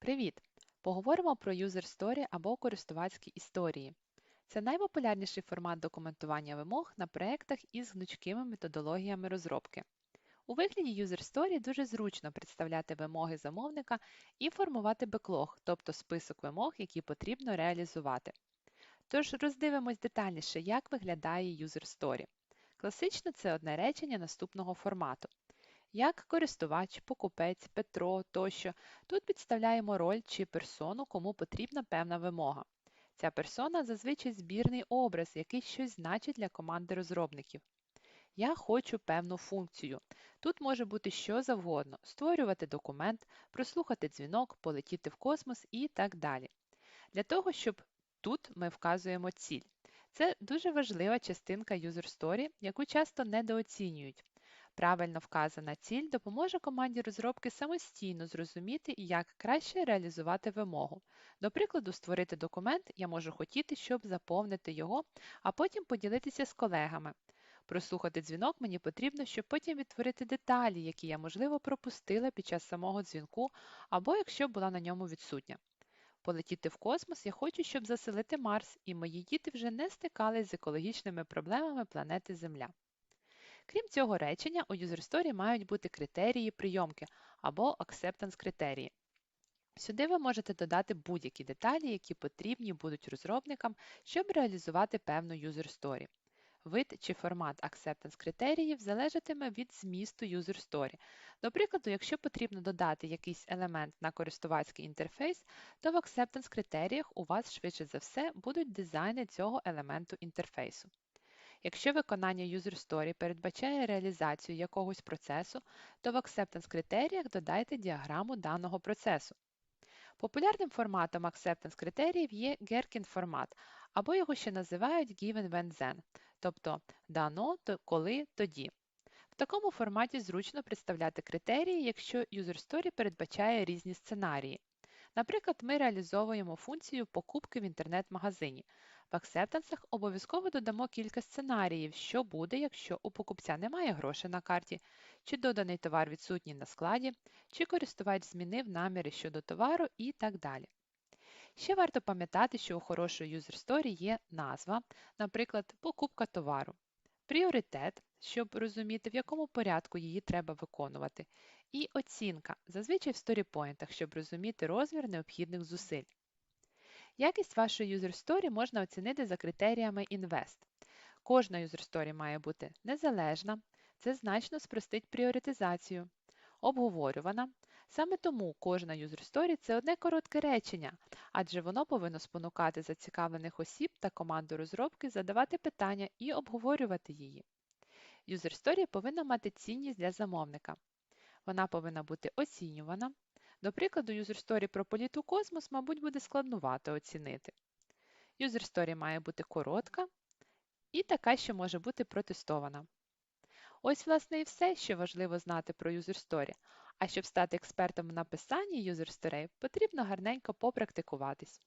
Привіт! Поговоримо про User Story або користувацькі історії. Це найпопулярніший формат документування вимог на проєктах із гнучкими методологіями розробки. У вигляді User Story дуже зручно представляти вимоги замовника і формувати беклог, тобто список вимог, які потрібно реалізувати. Тож роздивимось детальніше, як виглядає User Story. Класично це одне речення наступного формату як користувач, покупець, Петро тощо. Тут підставляємо роль чи персону, кому потрібна певна вимога. Ця персона зазвичай збірний образ, який щось значить для команди розробників. Я хочу певну функцію. Тут може бути що завгодно: створювати документ, прослухати дзвінок, полетіти в космос і так далі. Для того, щоб тут ми вказуємо ціль. Це дуже важлива частинка User Story, яку часто недооцінюють. Правильно вказана ціль допоможе команді розробки самостійно зрозуміти, як краще реалізувати вимогу. До прикладу, створити документ я можу хотіти, щоб заповнити його, а потім поділитися з колегами. Прослухати дзвінок мені потрібно, щоб потім відтворити деталі, які я, можливо, пропустила під час самого дзвінку, або якщо була на ньому відсутня. Полетіти в космос я хочу, щоб заселити Марс, і мої діти вже не стикались з екологічними проблемами планети Земля. Крім цього речення, у User Story мають бути критерії прийомки або acceptance критерії. Сюди ви можете додати будь-які деталі, які потрібні будуть розробникам, щоб реалізувати певну User Story. Вид чи формат acceptance критеріїв залежатиме від змісту User Story. До прикладу, якщо потрібно додати якийсь елемент на користувацький інтерфейс, то в acceptance критеріях у вас швидше за все будуть дизайни цього елементу інтерфейсу. Якщо виконання User Story передбачає реалізацію якогось процесу, то в Acceptance критеріях додайте діаграму даного процесу. Популярним форматом Acceptance критеріїв є Gherkin формат, або його ще називають Given When Then, тобто дано, то коли, тоді. В такому форматі зручно представляти критерії, якщо User Story передбачає різні сценарії. Наприклад, ми реалізовуємо функцію покупки в інтернет-магазині. В аксептансах обов'язково додамо кілька сценаріїв, що буде, якщо у покупця немає грошей на карті, чи доданий товар відсутній на складі, чи користувач змінив наміри щодо товару і так далі. Ще варто пам'ятати, що у хорошої story є назва, наприклад, покупка товару, пріоритет, щоб розуміти, в якому порядку її треба виконувати, і оцінка, зазвичай в сторіпоінтах, щоб розуміти розмір необхідних зусиль. Якість вашої user story можна оцінити за критеріями INVEST. Кожна user story має бути незалежна, це значно спростить пріоритизацію, обговорювана. Саме тому кожна user story – це одне коротке речення, адже воно повинно спонукати зацікавлених осіб та команду розробки задавати питання і обговорювати її. User story повинна мати цінність для замовника. Вона повинна бути оцінювана, до прикладу, User Story про політ у космос, мабуть, буде складнувато оцінити. User Story має бути коротка і така, що може бути протестована. Ось, власне, і все, що важливо знати про User Story. А щоб стати експертом в написанні Story, потрібно гарненько попрактикуватись.